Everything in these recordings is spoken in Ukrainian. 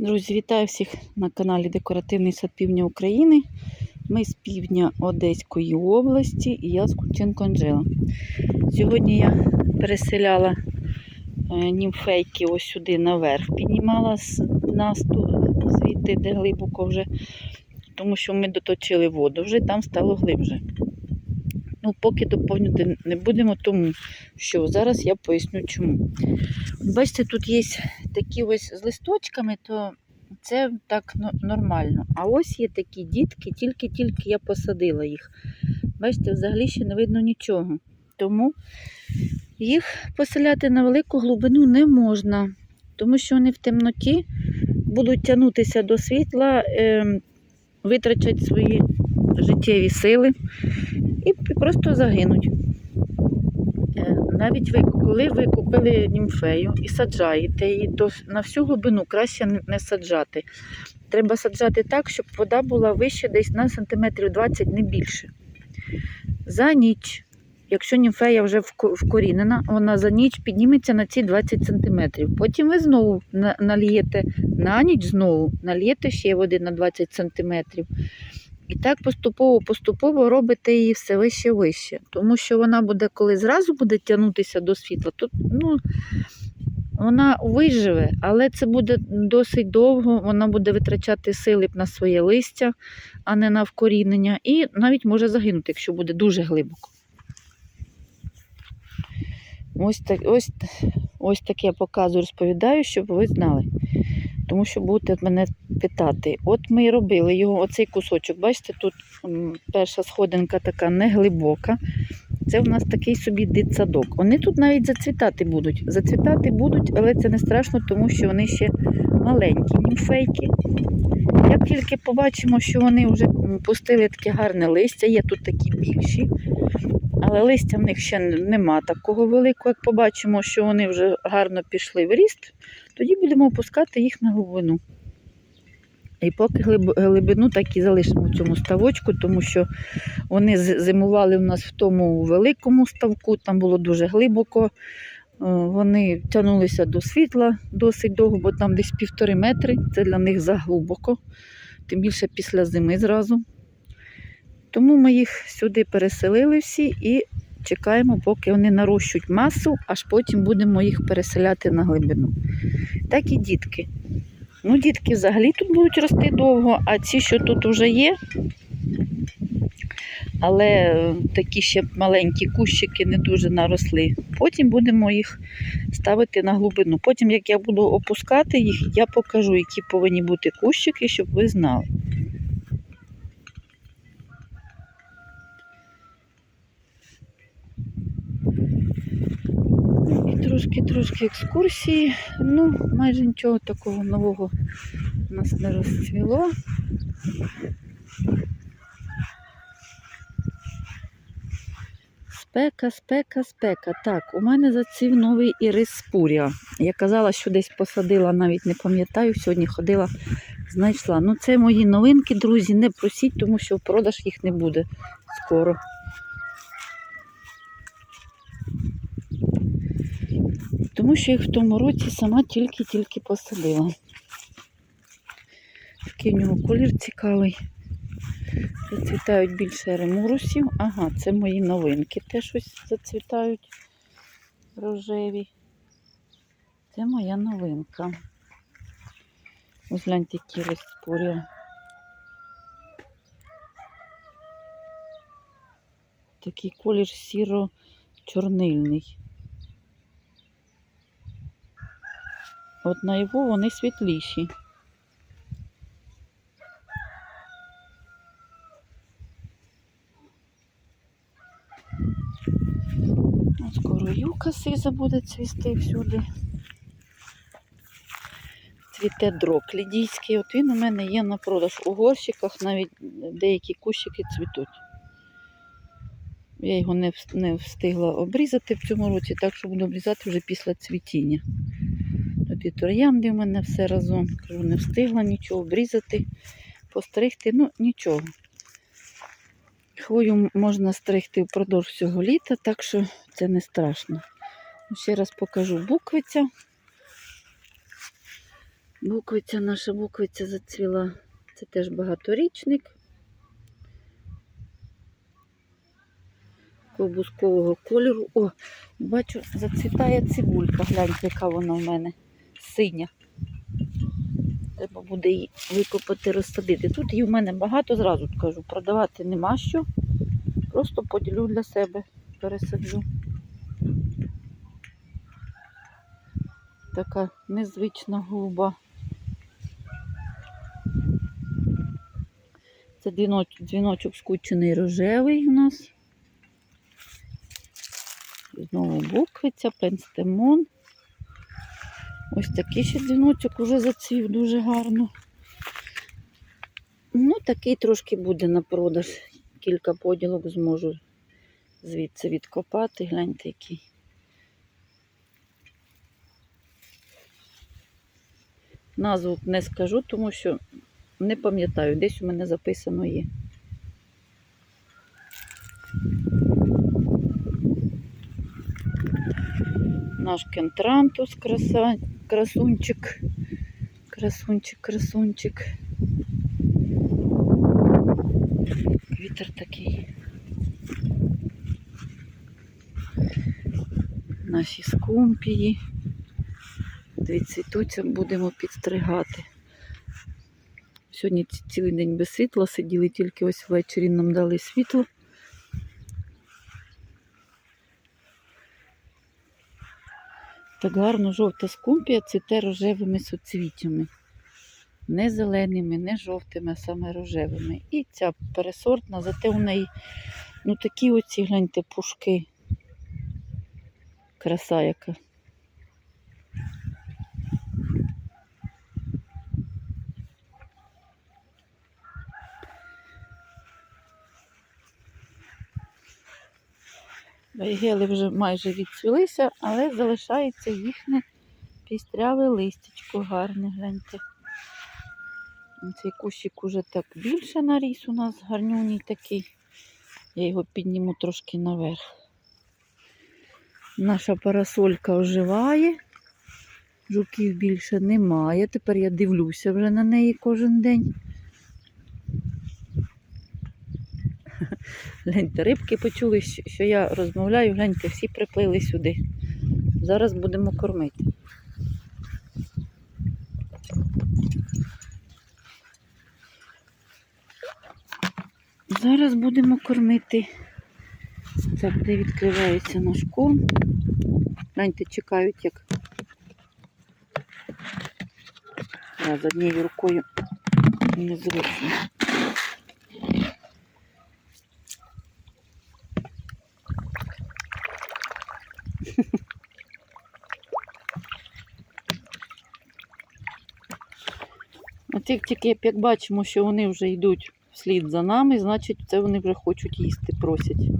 Друзі, вітаю всіх на каналі Декоративний сад Півдня України. Ми з півдня Одеської області і я з Кульченко Анжела. Сьогодні я переселяла е, німфейки ось сюди наверх, піднімала з насту звідти, де глибоко вже, тому що ми доточили воду, вже там стало глибше. Ну, поки доповнювати не будемо, тому що зараз я поясню чому. Бачите, тут є такі ось з листочками, то це так нормально. А ось є такі дітки, тільки-тільки я посадила їх. Бачите, взагалі ще не видно нічого. Тому їх поселяти на велику глибину не можна, тому що вони в темноті будуть тягнутися до світла, е, витрачать свої життєві сили і просто загинуть. Навіть ви, коли ви купили німфею і саджаєте її, то на всю глибину краще не- саджати. Треба саджати так, щоб вода була вище десь на сантиметрів 20, не більше. За ніч, якщо німфея вже вкорінена, вона за ніч підніметься на ці 20 сантиметрів. Потім ви знову на- налієте на ніч знову налієте ще води на 20 сантиметрів. І так поступово-поступово робите її все вище вище. Тому що вона буде, коли зразу буде тягнутися до світла, то ну, вона виживе, але це буде досить довго, вона буде витрачати сили на своє листя, а не на вкорінення, і навіть може загинути, якщо буде дуже глибоко. Ось так, ось, ось таке я показую, розповідаю, щоб ви знали. Тому що будете мене питати. От ми і робили його, оцей кусочок. Бачите, тут перша сходинка така неглибока. Це в нас такий собі дитсадок. Вони тут навіть зацвітати будуть. Зацвітати будуть, але це не страшно, тому що вони ще маленькі німфейки. Як тільки побачимо, що вони вже пустили таке гарне листя, є тут такі більші, але листя в них ще нема такого великого. Як побачимо, що вони вже гарно пішли в ріст, тоді будемо опускати їх на глибину. І поки глибину так і залишимо в цьому ставочку, тому що вони зимували в нас в тому великому ставку, там було дуже глибоко. Е, Вони тягнулися до світла досить довго, бо там десь півтори метри, це для них заглибоко, тим більше після зими зразу. Тому ми їх сюди переселили всі і чекаємо, поки вони нарощують масу, аж потім будемо їх переселяти на глибину. Так і дітки. Ну, дітки взагалі тут будуть рости довго, а ці, що тут вже є, але такі ще маленькі кущики не дуже наросли. Потім будемо їх ставити на глибину. Потім, як я буду опускати їх, я покажу, які повинні бути кущики, щоб ви знали. І трошки-трошки екскурсії. Ну, майже нічого такого нового у нас не розцвіло. Спека, спека, спека. Так, у мене зацвів новий ірис спуря. Я казала, що десь посадила, навіть не пам'ятаю, сьогодні ходила, знайшла. Ну, це мої новинки, друзі, не просіть, тому що в продаж їх не буде скоро. Тому що їх в тому році сама тільки-тільки посадила. Такий в нього колір цікавий. Зацвітають більше ремурусів. Ага, це мої новинки теж ось зацвітають рожеві. Це моя новинка. Ось гляньте, які розпоря. Такий колір сіро-чорнильний. От на його вони світліші. Скоро юка сиза буде цвісти всюди. Цвіте дрок лідійський. От він у мене є на продаж у горщиках, навіть деякі кущики цвітуть. Я його не встигла обрізати в цьому році, так що буду обрізати вже після цвітіння. Тут троянди в мене все разом. Кажу, не встигла нічого обрізати, постригти, ну нічого. Хвою можна стригти впродовж всього літа, так що це не страшно. Ще раз покажу буквиця. Буквиця, наша буквиця зацвіла. Це теж багаторічник. Колбускового кольору. О, бачу, зацвітає цибулька. Гляньте, яка вона в мене синя. Треба буде її викопати, розсадити. Тут її в мене багато, зразу кажу, продавати нема що. Просто поділю для себе, пересаджу. Така незвична голуба. Це дзвіночок, дзвіночок скучений рожевий у нас. Знову буквиця, пенстемон. Ось такий ще дзвіночок уже зацвів дуже гарно. Ну, такий трошки буде на продаж. Кілька поділок зможу звідси відкопати. Гляньте, який. Назву не скажу, тому що не пам'ятаю, десь у мене записано є. Наш кентрантус, краса, красунчик, красунчик, красунчик. Вітер такий. Наші скумпії. Відцвітуться, будемо підстригати. Сьогодні цілий день без світла сиділи, тільки ось ввечері нам дали світло. Так гарно жовта скумпія цвіте рожевими соцвітями. Не зеленими, не жовтими, а саме рожевими. І ця пересортна, зате у неї ну такі оці, гляньте, пушки. Краса яка. Вейгели вже майже відцвілися, але залишається їхнє пістряве листячко гарне, гляньте. Цей кущик уже так більше наріс у нас, гарнюній такий. Я його підніму трошки наверх. Наша парасолька оживає. Жуків більше немає. Тепер я дивлюся вже на неї кожен день. Гляньте, рибки почули, що я розмовляю, гляньте, всі приплили сюди. Зараз будемо кормити. Зараз будемо кормити. Так, де відкривається наш корм. Гляньте, чекають, як з однією рукою незручно. От тільки як бачимо, що вони вже йдуть вслід за нами, значить це вони вже хочуть їсти, просять.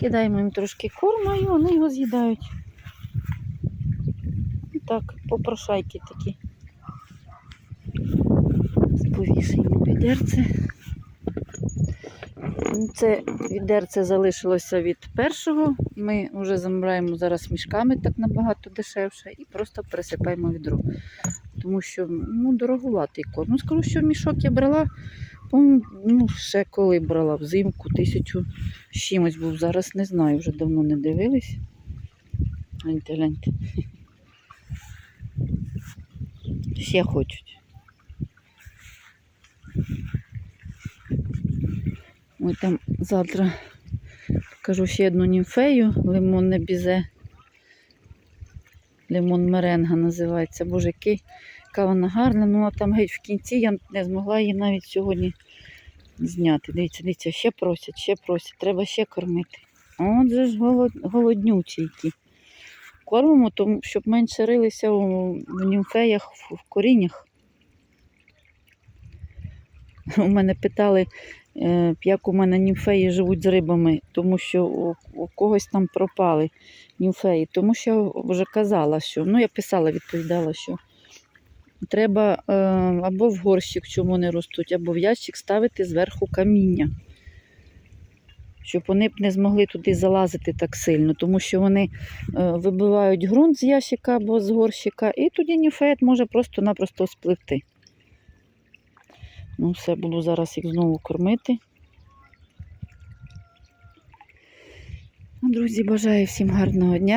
Кидаємо їм трошки корму і вони його з'їдають. І Так, попрошайки такі. Повішаємо відерце. Це відерце залишилося від першого. Ми вже замовляємо зараз мішками так набагато дешевше і просто пересипаємо відро. Тому що ну, дороговатий корм. Ну, скажу, що мішок я брала, ну, ще коли брала взимку, тисячу з чимось був. Зараз не знаю, вже давно не дивились. Гляньте, гляньте. Ще хочуть. Ой, там завтра покажу ще одну німфею, лимонне бізе. Лимон меренга називається. Боже, яка вона гарна. Ну, а там геть в кінці я не змогла її навіть сьогодні зняти. Дивіться, дивіться, ще просять, ще просять, треба ще кормити. От же ж голод, голоднючі які. Кормимо, тому, щоб менше рилися у, в німфеях, в, коріннях. У мене питали, як у мене німфеї живуть з рибами, тому що у, у когось там пропали німфеї. Тому що я вже казала, що ну я писала, відповідала, що треба е, або в горщик, чому вони ростуть, або в ящик ставити зверху каміння. щоб вони б не змогли туди залазити так сильно, тому що вони е, вибивають ґрунт з ящика або з горщика, і тоді ніфет може просто-напросто спливти. Ну, все, буду зараз їх знову кормити. Ну, Друзі, бажаю всім гарного дня.